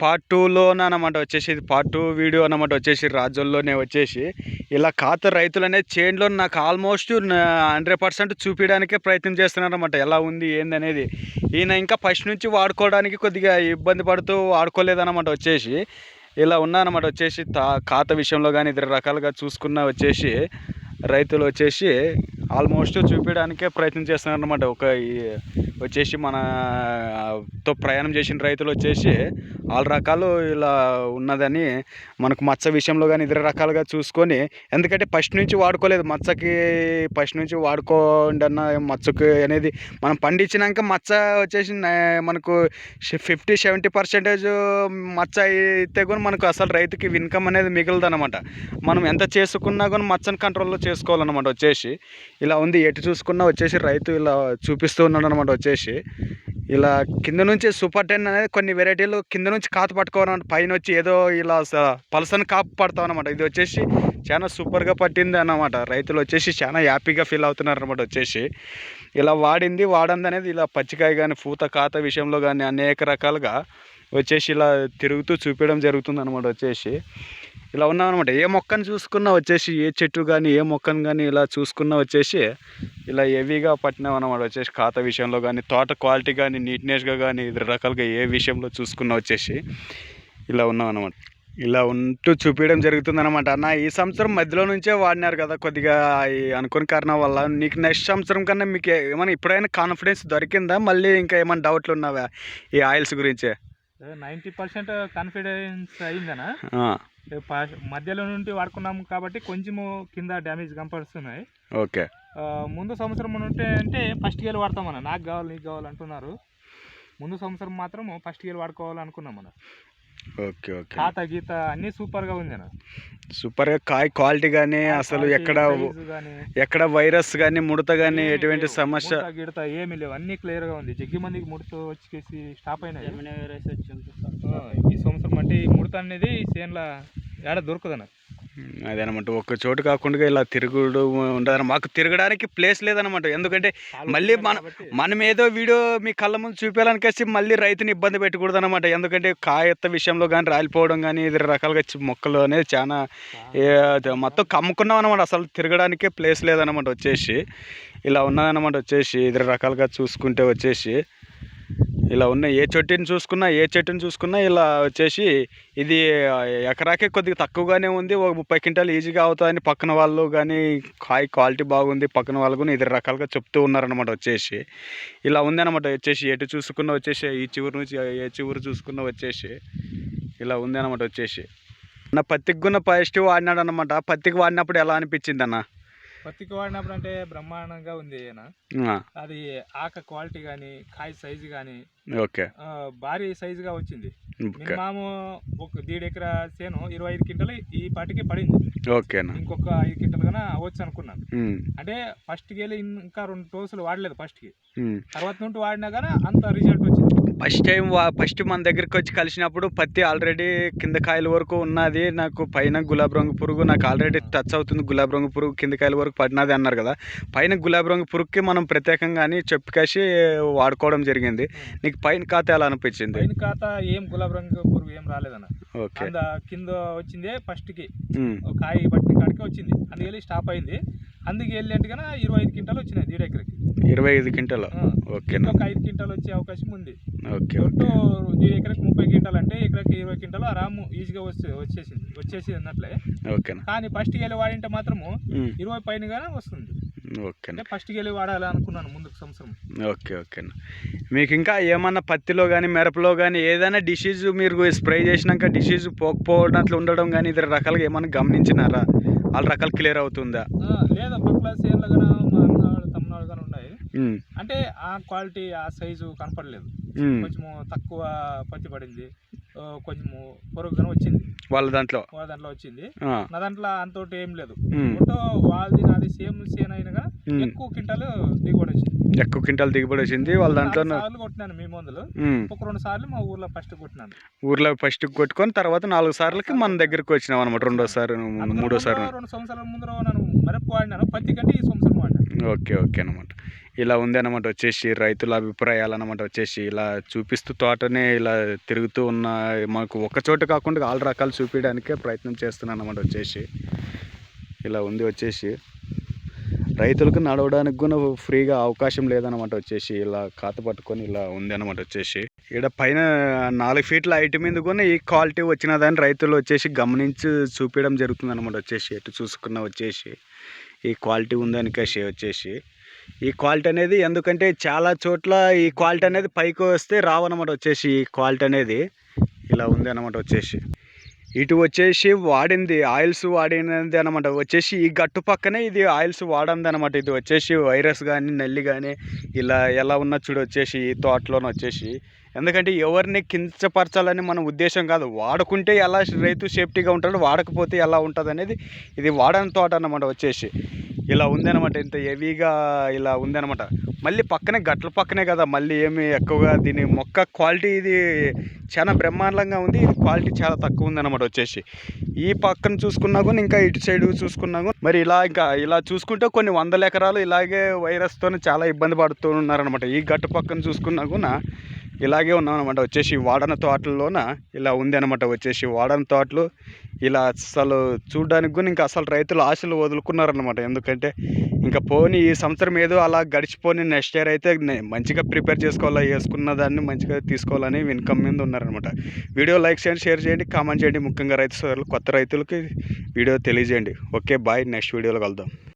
Part టూలోనే అనమాట వచ్చేసి ఇది పార్ట్ టూ వీడియో అనమాట వచ్చేసి రాజ్యంలోనే వచ్చేసి ఇలా కాత రైతులు అనేది చేన్లో నాకు ఆల్మోస్ట్ హండ్రెడ్ పర్సెంట్ చూపించడానికే ప్రయత్నం చేస్తున్నారు అనమాట ఎలా ఉంది ఏందనేది ఈయన ఇంకా ఫస్ట్ నుంచి వాడుకోవడానికి కొద్దిగా ఇబ్బంది పడుతూ వాడుకోలేదన్నమాట వచ్చేసి. ఇలా ఉన్నానమాట వచ్చేసి తా ఖాత విషయంలో కానీ ఇతర రకాలుగా చూసుకున్న వచ్చేసి రైతులు వచ్చేసి ఆల్మోస్ట్ చూపించడానికే ప్రయత్నం చేస్తున్నారు అనమాట ఒక వచ్చేసి మన తో ప్రయాణం చేసిన రైతులు వచ్చేసి ఆరు రకాలు ఇలా ఉన్నదని మనకు మచ్చ విషయంలో కానీ ఇతర రకాలుగా చూసుకొని ఎందుకంటే ఫస్ట్ నుంచి వాడుకోలేదు. మచ్చకి ఫస్ట్ నుంచి వాడుకోండి అన్న మచ్చకి అనేది మనం పండించినాక మచ్చ వచ్చేసి మనకు ఫిఫ్టీ సెవెంటీ పర్సెంటేజ్ మచ్చ అయితే కూడా మనకు అసలు రైతుకి ఇన్కమ్ అనేది మిగలదు మనం ఎంత చేసుకున్నా కూడా మచ్చని కంట్రోల్లో చేసుకోవాలన్నమాట వచ్చేసి. ఇలా ఉంది ఎటు చూసుకున్నా వచ్చేసి రైతు ఇలా చూపిస్తూ ఉన్నాడు అనమాట వచ్చేసి. ఇలా కింద నుంచి సూపర్ టెన్ అనేది కొన్ని వెరైటీలు కింద నుంచి కాత పట్టుకోవాలన్నమాట పైన వచ్చి ఏదో ఇలా పలసని కాపు పడతాం అనమాట ఇది వచ్చేసి చాలా సూపర్గా పట్టింది అన్నమాట. రైతులు వచ్చేసి చాలా హ్యాపీగా ఫీల్ అవుతున్నారు అనమాట వచ్చేసి. ఇలా వాడింది వాడంది అనేది ఇలా పచ్చికాయ కానీ పూత కాత విషయంలో కానీ అనేక రకాలుగా వచ్చేసి ఇలా తిరుగుతూ చూపించడం జరుగుతుంది అనమాట వచ్చేసి. ఇలా ఉన్నామన్నమాట. ఏ మొక్కను చూసుకున్నా వచ్చేసి ఏ చెట్టు కానీ ఏ మొక్కను కానీ ఇలా చూసుకున్నా వచ్చేసి ఇలా హెవీగా పట్టినాం అనమాట వచ్చేసి ఖాతా విషయంలో కానీ తోట క్వాలిటీ కానీ నీట్నెస్గా కానీ ఇతర రకాలుగా ఏ విషయంలో చూసుకున్నా వచ్చేసి ఇలా ఉన్నాం అనమాట ఇలా ఉంటూ చూపించడం జరుగుతుంది అనమాట అన్న ఈ సంవత్సరం మధ్యలో నుంచే వాడినారు కదా కొద్దిగా అనుకోని కారణం వల్ల. నీకు నెక్స్ట్ సంవత్సరం కన్నా మీకు ఏమైనా ఇప్పుడైనా కాన్ఫిడెన్స్ దొరికిందా? మళ్ళీ ఇంకా ఏమైనా డౌట్లు ఉన్నావా ఈ ఆయిల్స్ గురించే? నైంటీ పర్సెంట్ కాన్ఫిడెన్స్ అయిందనా మధ్యలో నుండి వాడుకున్నాం కాబట్టి కొంచెము కింద డ్యామేజ్ కనపడుతున్నాయి ఓకే. ముందు సంవత్సరం ఉంటే అంటే ఫస్ట్ గేర్ వాడతామన్న. నాకు కావాలి నీకు కావాలి అంటున్నారు. ముందు సంవత్సరం మాత్రం ఫస్ట్ గేర్ వాడుకోవాలనుకున్నాం మన ఓకే ఓకే. ఖాతా గీత అన్నీ సూపర్గా ఉంది అన్న. సూపర్గా కాయ క్వాలిటీ కానీ అసలు ఎక్కడ ఎక్కడ వైరస్ కానీ ముడత కానీ ఎటువంటి. సమస్య గిడత ఏమీ లేవు. అన్నీ క్లియర్గా ఉంది. జగ్గి మందికి ముడత వచ్చేసి స్టాప్ అయినాయి. ఆ, ఈ సంవత్సరం అంటే ఈ ముడత అనేది చేనుల ఏడ దొరకదన్న? అదేనమాట. ఒక చోటు కాకుండా ఇలా తిరుగుడు ఉండదు మాకు తిరగడానికి ప్లేస్ లేదనమాట ఎందుకంటే మళ్ళీ మన మనం ఏదో వీడియో మీ కళ్ళ ముందు చూపించాలని మళ్ళీ రైతుని ఇబ్బంది పెట్టకూడదు అనమాట ఎందుకంటే కాయత్త విషయంలో కానీ రాలిపోవడం కానీ ఇతర రకాలుగా మొక్కలు అనేది చాలా మొత్తం కమ్ముకున్నాం అనమాట అసలు తిరగడానికే ప్లేస్ లేదనమాట వచ్చేసి ఇలా ఉన్నదన్నమాట. వచ్చేసి ఇతర రకాలుగా చూసుకుంటే వచ్చేసి ఇలా ఉన్న ఏ చెట్టుని చూసుకున్నా ఏ చెట్టుని చూసుకున్నా ఇలా వచ్చేసి ఇది ఎకరాకే కొద్దిగా తక్కువగానే ఉంది. ఒక ముప్పై క్వింటాలు ఈజీగా అవుతుందని పక్కన వాళ్ళు కానీ కాయ క్వాలిటీ బాగుంది పక్కన వాళ్ళు కూడా ఇతర రకాలుగా చెప్తూ ఉన్నారనమాట వచ్చేసి. ఇలా ఉంది అనమాట వచ్చేసి. ఎటు చూసుకున్నా వచ్చేసి ఈ చివరి నుంచి ఏ చివరి చూసుకున్నా వచ్చేసి ఇలా ఉంది అనమాట వచ్చేసి. నా పత్తికి గున్న పాజిటివ్ వాడినాడు అనమాట పత్తికి వాడినప్పుడు ఎలా అనిపించింది అన్న? పత్తికి వాడినప్పుడు అంటే బ్రహ్మాండంగా ఉంది అది ఆక క్వాలిటీ కానీ కాయ సైజు కానీ ఓకే. భారీ సైజుగా వచ్చింది. ఓకే. మినిమమ్ ఒక దీడ్ ఎకరా చేను ఇరవై ఐదు క్వింటలు ఈ పాటికి పడింది. ఓకేనా? ఇంకొక ఐదు క్వింటల్ కన్నా అవ్వచ్చు అనుకున్నాను అంటే ఫస్ట్కి వెళ్ళి ఇంకా రెండు డోసులు వాడలేదు ఫస్ట్కి. తర్వాత నుండి వాడినా కానీ అంత రిజల్ట్ వచ్చింది. ఫస్ట్ టైం ఫస్ట్ మన దగ్గరికి వచ్చి కలిసినప్పుడు పత్తి ఆల్రెడీ కింద కాయల వరకు ఉన్నది. నాకు పైన గులాబీ రంగు పురుగు నాకు ఆల్రెడీ టచ్ అవుతుంది గులాబీ రంగు పురుగు కింద కాయల వరకు పడినది అన్నారు కదా. పైన గులాబీ రంగు పురుగుకి మనం ప్రత్యేకంగా అని చెప్పికేసి వాడుకోవడం జరిగింది. నీకు పైన ఖాతా ఎలా అనిపించింది? పైన ఖాతా ఏం గులాబీ రంగు పురుగు ఏం రాలేదన్న. ఓకే. కింద వచ్చిందే ఫస్ట్కి. ఉమ్, ఒక కాయ పట్టిన కాడికి వచ్చింది. అందుకెళ్ళి స్టాప్ అయింది. అందుకు వెళ్ళి అంటే కన్నా ఇరవై ఐదు క్వింటాలు వచ్చినాయి దీడ్ ఎకరకి ఇరవై ఐదు క్వింటల్? ఆ. ఓకేనా ఒక ఐదు క్వింటాలు వచ్చే అవకాశం ఉంది. ఓకే ఒట్టు ఓకే. దీని ఎకరకి ముప్పై క్వింటాలు అంటే ఎకరకి ఇరవై క్వింటాలు ఆరాము ఈజీగా వచ్చే వచ్చేసింది వచ్చేసి అన్నట్లే. ఓకేనా కానీ ఫస్ట్ వెళ్ళి వాడింటే మాత్రము ఇరవై పైనగానే వస్తుంది. అంటే ఫస్ట్ వెళ్ళి వాడాలి అనుకున్నాను ముందుకు సంవత్సరం. ఓకే ఓకేనా. మీకు ఇంకా ఏమన్నా పత్తిలో కానీ మిరపలో కానీ ఏదైనా డిసీజ్ మీరు స్ప్రే చేసినాక డిసీజ్ పోకపోవడంలో ఉండడం కానీ ఇతర రకాలుగా ఏమన్నా గమనించినారా? వాళ్ళ రకాలు క్లియర్ అవుతుందా? లేదా పక్కల కానీ కానీ ఉన్నాయి అంటే ఆ క్వాలిటీ ఆ సైజు కనపడలేదు. కొంచెము తక్కువ పత్తి పడింది. కొంచెము పొరుగు కానీ వచ్చింది. వాళ్ళ దాంట్లో? వాళ్ళ దాంట్లో వచ్చింది. నా దాంట్లో అంతోటి ఏం లేదు. ఫోటో వాళ్ళది నాది సేమ్ సేన్ అయినా. ఎక్కువ క్వింటాలు దిగుబడి వచ్చింది. ఎక్కువ క్వింటాల్ దిగుబడి వచ్చింది. వాళ్ళ దాంట్లో సార్లు కొట్టినాను మీ మందులు. ఒక రెండు సార్లు మా ఊర్లో ఫస్ట్ కొట్టినాను. ఊర్లో ఫస్ట్ కొట్టుకొని తర్వాత నాలుగు సార్లకి మన దగ్గరికి వచ్చినాం అనమాట రెండోసారి మూడోసారి రెండు సంవత్సరాల ముందు నన్ను మిరప వాడినాను పత్తి కంటే ఈ సంవత్సరం వాడినాను ఓకే ఓకే అనమాట ఇలా ఉంది అనమాట వచ్చేసి రైతుల అభిప్రాయాలు అనమాట వచ్చేసి ఇలా చూపిస్తూ తోటనే ఇలా తిరుగుతూ ఉన్న మాకు ఒక చోట కాకుండా ఆల్ రకాలు చూపించడానికే ప్రయత్నం చేస్తున్నాను అనమాట వచ్చేసి. ఇలా ఉంది వచ్చేసి. రైతులకు నడవడానికి కూడా ఫ్రీగా అవకాశం లేదనమాట వచ్చేసి ఇలా ఖాత పట్టుకొని ఇలా ఉంది అనమాట వచ్చేసి. ఇక్కడ పైన నాలుగు ఫీట్ల హైట్ మీద కూడా ఈ క్వాలిటీ వచ్చినదని రైతులు వచ్చేసి గమనించి చూపించడం జరుగుతుంది అనమాట వచ్చేసి ఎటు చూసుకున్న వచ్చేసి. ఈ క్వాలిటీ ఉందనికేసి వచ్చేసి. ఈ క్వాలిటీ అనేది ఎందుకంటే చాలా చోట్ల ఈ క్వాలిటీ అనేది పైకి వస్తే రావన్నమాట వచ్చేసి ఈ క్వాలిటీ అనేది. ఇలా ఉంది అనమాట వచ్చేసి. ఇటు వచ్చేసి వాడింది ఆయిల్స్ వాడినది అనమాట వచ్చేసి ఈ గట్టు పక్కనే ఇది ఆయిల్స్ వాడింది అనమాట ఇది వచ్చేసి వైరస్ కానీ నల్లి కానీ ఇలా ఎలా ఉన్న చూడు వచ్చేసి ఈ తోటలోనే వచ్చేసి. ఎందుకంటే ఎవరిని కించపరచాలని మన ఉద్దేశం కాదు. వాడుకుంటే ఎలా రైతు సేఫ్టీగా ఉంటాడు వాడకపోతే ఎలా ఉంటుంది అనేది ఇది వాడని తోట అనమాట వచ్చేసి. ఇలా ఉందన్నమాట ఇంత హెవీగా ఇలా ఉందన్నమాట. మళ్ళీ పక్కనే గట్ల పక్కనే కదా మళ్ళీ ఏమి ఎక్కువగా దీని మొక్క క్వాలిటీ ఇది చాలా బ్రహ్మాండంగా ఉంది ఇది క్వాలిటీ చాలా తక్కువ ఉందన్నమాట వచ్చేసి. ఈ పక్కన చూసుకున్నా కూడా ఇంకా ఇటు సైడ్ చూసుకున్నా కూడా మరి ఇలా ఇంకా ఇలా చూసుకుంటే కొన్ని వందల ఎకరాలు ఇలాగే వైరస్తో చాలా ఇబ్బంది పడుతూ ఉన్నారనమాట ఈ గట్టు పక్కన చూసుకున్నా కూడా ఇలాగే ఉన్నామన్నమాట. వచ్చేసి వాడన తోటల్లోన ఇలా ఉంది అనమాట వచ్చేసి వాడన తోటలు ఇలా అసలు చూడడానికి కూడా ఇంకా అసలు రైతులు ఆశలు వదులుకున్నారనమాట ఎందుకంటే ఇంకా పోని ఈ సంవత్సరం ఏదో అలా గడిచిపోని నెక్స్ట్ ఇయర్ అయితే మంచిగా ప్రిపేర్ చేసుకోవాలా వేసుకున్న దాన్ని మంచిగా తీసుకోవాలని ఇన్కమ్ మీద ఉన్నారనమాట వీడియో లైక్ చేయండి షేర్ చేయండి కామెంట్ చేయండి. ముఖ్యంగా రైతు సోదరులు కొత్త రైతులకి వీడియో తెలియజేయండి. Okay bye. నెక్స్ట్ వీడియోలో కలుద్దాం.